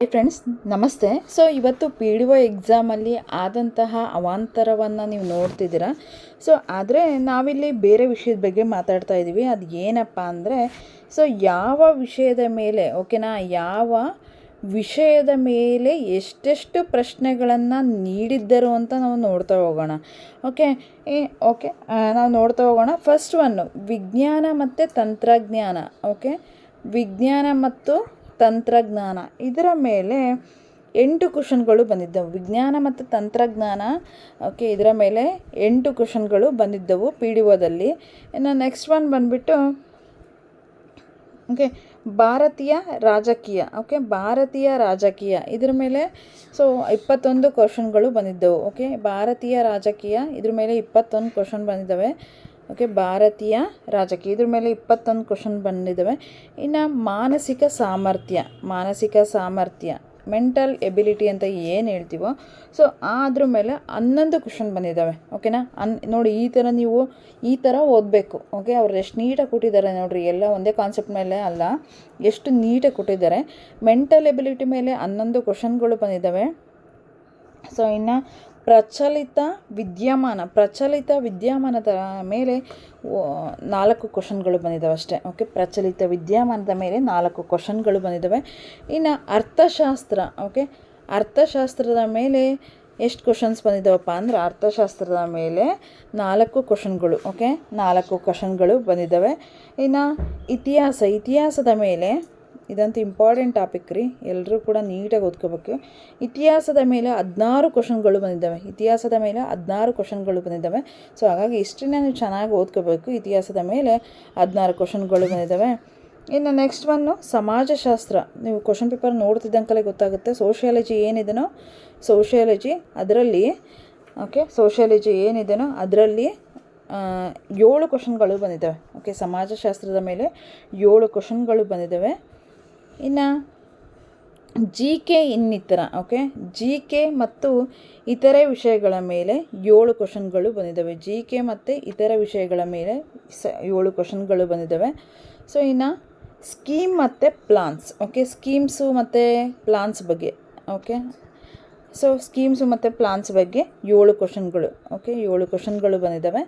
Hey friends namaste. So ಇವತ್ತು P D O ಎಕ್ಸಾಮಲ್ಲಿ ಆದಂತಹ ಅವಾಂತರವನ್ನು ನೀವು ನೋಡ್ತಿದ್ದೀರಾ? ಸೊ ಆದರೆ ನಾವಿಲ್ಲಿ ಬೇರೆ ವಿಷಯದ ಬಗ್ಗೆ ಮಾತಾಡ್ತಾ ಇದ್ದೀವಿ. ಅದು ಏನಪ್ಪ ಅಂದರೆ ಸೊ ಯಾವ ವಿಷಯದ ಮೇಲೆ ಓಕೆನಾ ಯಾವ ವಿಷಯದ ಮೇಲೆ ಎಷ್ಟೆಷ್ಟು ಪ್ರಶ್ನೆಗಳನ್ನು ನೀಡಿದ್ದರು ಅಂತ ನಾವು ನೋಡ್ತಾ ಹೋಗೋಣ. ಓಕೆ ಏ ಓಕೆ ನಾವು ನೋಡ್ತಾ ಹೋಗೋಣ. ಫಸ್ಟ್ ಒನ್ನು ವಿಜ್ಞಾನ ಮತ್ತು ತಂತ್ರಜ್ಞಾನ. ಓಕೆ ವಿಜ್ಞಾನ ಮತ್ತು ತಂತ್ರಜ್ಞಾನ. ಇದರ ಮೇಲೆ ಎಂಟು ಕ್ವಶನ್ಗಳು ಬಂದಿದ್ದವು. ವಿಜ್ಞಾನ ಮತ್ತು ತಂತ್ರಜ್ಞಾನ ಓಕೆ ಇದರ ಮೇಲೆ ಎಂಟು ಕ್ವಶನ್ಗಳು ಬಂದಿದ್ದವು ಪಿ ಡಿ ಒದಲ್ಲಿ ಇನ್ನು ನೆಕ್ಸ್ಟ್ ಒನ್ ಬಂದುಬಿಟ್ಟು ಓಕೆ ಭಾರತೀಯ ರಾಜಕೀಯ ಓಕೆ ಭಾರತೀಯ ರಾಜಕೀಯ. ಇದ್ರ ಮೇಲೆ ಸೊ ಇಪ್ಪತ್ತೊಂದು ಕ್ವಶನ್ಗಳು ಬಂದಿದ್ದವು ಓಕೆ ಭಾರತೀಯ ರಾಜಕೀಯ, ಇದ್ರ ಮೇಲೆ ಇಪ್ಪತ್ತೊಂದು ಕ್ವಶನ್ ಬಂದಿದ್ದಾವೆ. ಓಕೆ ಭಾರತೀಯ ರಾಜಕೀಯ. ಇದ್ರ ಮೇಲೆ ಇಪ್ಪತ್ತೊಂದು ಕ್ವಶನ್ ಬಂದಿದ್ದಾವೆ ಇನ್ನು ಮಾನಸಿಕ ಸಾಮರ್ಥ್ಯ ಮಾನಸಿಕ ಸಾಮರ್ಥ್ಯ ಮೆಂಟಲ್ ಎಬಿಲಿಟಿ ಅಂತ ಏನು ಹೇಳ್ತೀವೋ ಸೊ ಅದ್ರ ಮೇಲೆ ಹನ್ನೊಂದು ಕ್ವಶನ್ ಬಂದಿದ್ದಾವೆ ಓಕೆನಾ ಅನ್ ನೋಡಿ, ಈ ಥರ ನೀವು ಈ ಥರ ಓದಬೇಕು. ಓಕೆ ಅವ್ರು ಎಷ್ಟು ನೀಟಾಗಿ ಕೊಟ್ಟಿದ್ದಾರೆ ನೋಡಿರಿ. ಎಲ್ಲ ಒಂದೇ ಕಾನ್ಸೆಪ್ಟ್ ಮೇಲೆ ಅಲ್ಲ, ಎಷ್ಟು ನೀಟಾಗಿ ಕೊಟ್ಟಿದ್ದಾರೆ ಮೆಂಟಲ್ ಎಬಿಲಿಟಿ ಮೇಲೆ ಹನ್ನೊಂದು ಕ್ವಶನ್ಗಳು ಬಂದಿದ್ದಾವೆ ಸೊ ಇನ್ನು ಪ್ರಚಲಿತ ವಿದ್ಯಮಾನ, ಪ್ರಚಲಿತ ವಿದ್ಯಮಾನದ ಮೇಲೆ ನಾಲ್ಕು ಕ್ವಶನ್ಗಳು ಬಂದಿದ್ದಾವೆ ಅಷ್ಟೇ. ಓಕೆ ಪ್ರಚಲಿತ ವಿದ್ಯಮಾನದ ಮೇಲೆ ನಾಲ್ಕು ಕ್ವಶನ್ಗಳು ಬಂದಿದ್ದಾವೆ ಇನ್ನು ಅರ್ಥಶಾಸ್ತ್ರ ಓಕೆ ಅರ್ಥಶಾಸ್ತ್ರದ ಮೇಲೆ ಎಷ್ಟು ಕ್ವಶನ್ಸ್ ಬಂದಿದ್ದಾವಪ್ಪ ಅಂದ್ರೆ ಅರ್ಥಶಾಸ್ತ್ರದ ಮೇಲೆ ನಾಲ್ಕು ಕ್ವಶನ್ಗಳು ಓಕೆ ನಾಲ್ಕು ಕ್ವಶನ್ಗಳು ಬಂದಿದ್ದಾವೆ ಇನ್ನು ಇತಿಹಾಸ, ಇತಿಹಾಸದ ಮೇಲೆ ಇದಂತೂ ಇಂಪಾರ್ಟೆಂಟ್ ಟಾಪಿಕ್ ರೀ. ಎಲ್ಲರೂ ಕೂಡ ನೀಟಾಗಿ ಓದ್ಕೋಬೇಕು. ಇತಿಹಾಸದ ಮೇಲೆ ಹದಿನಾರು ಕ್ವಶನ್ಗಳು ಬಂದಿದ್ದಾವೆ. ಇತಿಹಾಸದ ಮೇಲೆ ಹದಿನಾರು ಕ್ವಶನ್ಗಳು ಬಂದಿದ್ದಾವೆ. ಸೊ ಹಾಗಾಗಿ ಇಷ್ಟನ್ನ ನೀವು ಚೆನ್ನಾಗಿ ಓದ್ಕೋಬೇಕು. ಇತಿಹಾಸದ ಮೇಲೆ ಹದಿನಾರು ಕ್ವಶನ್ಗಳು ಬಂದಿದ್ದಾವೆ. ಇನ್ನು ನೆಕ್ಸ್ಟ್ ಒನ್ನು ಸಮಾಜಶಾಸ್ತ್ರ. ನೀವು ಕ್ವಶನ್ ಪೇಪರ್ ನೋಡ್ತಿದ್ದಂಕಲೇ ಗೊತ್ತಾಗುತ್ತೆ. ಸೋಷಿಯಾಲಜಿ ಏನಿದೆನೋ? ಸೋಷಿಯಾಲಜಿ ಅದರಲ್ಲಿ ಓಕೆ ಸೋಷಿಯಾಲಜಿ ಏನಿದೆನೋ ಅದರಲ್ಲಿ ಏಳು ಕ್ವಶನ್ಗಳು ಬಂದಿದ್ದಾವೆ. ಓಕೆ ಸಮಾಜಶಾಸ್ತ್ರದ ಮೇಲೆ ಏಳು ಕ್ವಶನ್ಗಳು ಬಂದಿದ್ದಾವೆ. ಇನ್ನು ಜಿ ಕೆ ಇನ್ನಿತರ ಓಕೆ ಜಿ ಕೆ ಮತ್ತು ಇತರೆ ವಿಷಯಗಳ ಮೇಲೆ ಏಳು ಕ್ವಶನ್ಗಳು ಬಂದಿದ್ದಾವೆ. ಜಿ ಕೆ ಮತ್ತು ಇತರ ವಿಷಯಗಳ ಮೇಲೆ ಸ ಏಳು ಕ್ವಶನ್ಗಳು ಬಂದಿದ್ದಾವೆ. ಸೊ ಇನ್ನು ಸ್ಕೀಮ್ ಮತ್ತು ಪ್ಲಾನ್ಸ್ ಓಕೆ ಸ್ಕೀಮ್ಸು ಮತ್ತು ಪ್ಲಾನ್ಸ್ ಬಗ್ಗೆ ಓಕೆ ಸೊ ಸ್ಕೀಮ್ಸು ಮತ್ತು ಪ್ಲಾನ್ಸ್ ಬಗ್ಗೆ ಏಳು ಕ್ವಶನ್ಗಳು ಓಕೆ ಏಳು ಕ್ವಶನ್ಗಳು ಬಂದಿದ್ದಾವೆ.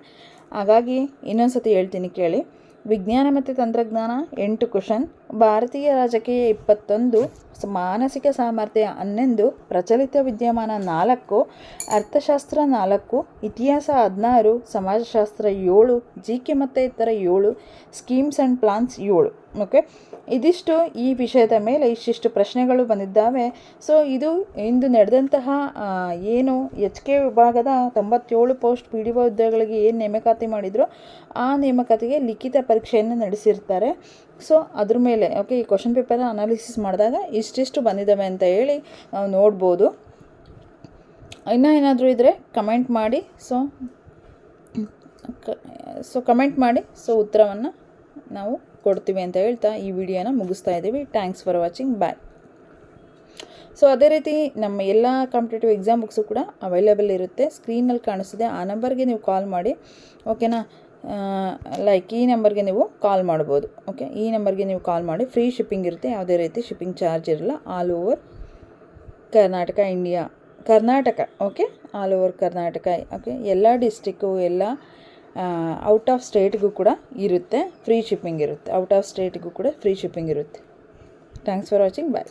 ಹಾಗಾಗಿ ಇನ್ನೊಂದು ಸತಿ ಹೇಳ್ತೀನಿ ಕೇಳಿ. ವಿಜ್ಞಾನ ಮತ್ತು ತಂತ್ರಜ್ಞಾನ, ಎಂಟು ಕ್ವಶನ್. ಭಾರತೀಯ ರಾಜಕೀಯ ಇಪ್ಪತ್ತೊಂದು, ಮಾನಸಿಕ ಸಾಮರ್ಥ್ಯ ಹನ್ನೊಂದು, ಪ್ರಚಲಿತ ವಿದ್ಯಮಾನ ನಾಲ್ಕು, ಅರ್ಥಶಾಸ್ತ್ರ ನಾಲ್ಕು, ಇತಿಹಾಸ ಹದಿನಾರು, ಸಮಾಜಶಾಸ್ತ್ರ ಏಳು, ಜಿ ಕೆ ಮತ್ತು ಇತರ ಏಳು, ಸ್ಕೀಮ್ಸ್ ಆ್ಯಂಡ್ ಪ್ಲಾನ್ಸ್ ಏಳು. ಓಕೆ? ಇದಿಷ್ಟು ಈ ವಿಷಯದ ಮೇಲೆ ಇಷ್ಟಿಷ್ಟು ಪ್ರಶ್ನೆಗಳು ಬಂದಿದ್ದಾವೆ. ಸೊ, ಇದು ಇಂದು ನಡೆದಂತಹ ಏನು ಎಚ್ ಕೆ ವಿಭಾಗದ ತೊಂಬತ್ತೇಳು ಪೋಸ್ಟ್ ಪಿ ಡಿ ಒ ಹುದ್ದೆಗಳಿಗೆ ಏನು ನೇಮಕಾತಿ ಮಾಡಿದ್ರು, ಆ ನೇಮಕಾತಿಗೆ ಲಿಖಿತ ಪರೀಕ್ಷೆಯನ್ನು ನಡೆಸಿರ್ತಾರೆ. ಸೊ ಅದ್ರ ಮೇಲೆ ಓಕೆ ಈ ಕ್ವಶನ್ ಪೇಪರ್ನ ಅನಾಲಿಸಿಸ್ ಮಾಡಿದಾಗ ಇಷ್ಟಿಷ್ಟು ಬಂದಿದ್ದಾವೆ ಅಂತ ಹೇಳಿ ನಾವು ನೋಡ್ಬೋದು. ಇನ್ನೂ ಏನಾದರೂ ಇದ್ದರೆ ಕಮೆಂಟ್ ಮಾಡಿ. ಸೊ ಸೊ ಕಮೆಂಟ್ ಮಾಡಿ. ಸೊ ಉತ್ತರವನ್ನು ನಾವು ಕೊಡ್ತೀವಿ ಅಂತ ಹೇಳ್ತಾ ಈ ವಿಡಿಯೋನ ಮುಗಿಸ್ತಾ ಇದ್ದೀವಿ. Thanks for watching bye so ಅದೇ ರೀತಿ ನಮ್ಮ ಎಲ್ಲ ಕಾಂಪಿಟೇಟಿವ್ ಎಕ್ಸಾಮ್ ಬುಕ್ಸು ಕೂಡ ಅವೈಲೇಬಲ್ ಇರುತ್ತೆ. ಸ್ಕ್ರೀನಲ್ಲಿ ಕಾಣಿಸ್ತಿದೆ. ಆ ನಂಬರ್ಗೆ ನೀವು ಕಾಲ್ ಮಾಡಿ. ಓಕೆನಾ ಲೈಕ್ ಈ ನಂಬರ್ಗೆ ನೀವು ಕಾಲ್ ಮಾಡ್ಬೋದು ಓಕೆ ಈ ನಂಬರ್ಗೆ ನೀವು ಕಾಲ್ ಮಾಡಿ ಫ್ರೀ ಶಿಪ್ಪಿಂಗ್ ಇರುತ್ತೆ, ಯಾವುದೇ ರೀತಿ ಶಿಪ್ಪಿಂಗ್ ಚಾರ್ಜ್ ಇರಲ್ಲ all over Karnataka India Karnataka okay all over Karnataka okay ಎಲ್ಲ ಡಿಸ್ಟಿಕ್ಕು ಎಲ್ಲ ಔಟ್ ಆಫ್ ಸ್ಟೇಟ್ಗೂ ಕೂಡ ಇರುತ್ತೆ ಫ್ರೀ ಶಿಪ್ಪಿಂಗ್ ಇರುತ್ತೆ ಔಟ್ ಆಫ್ ಸ್ಟೇಟ್ಗೂ ಕೂಡ ಫ್ರೀ ಶಿಪ್ಪಿಂಗ್ ಇರುತ್ತೆ. Thanks for watching bye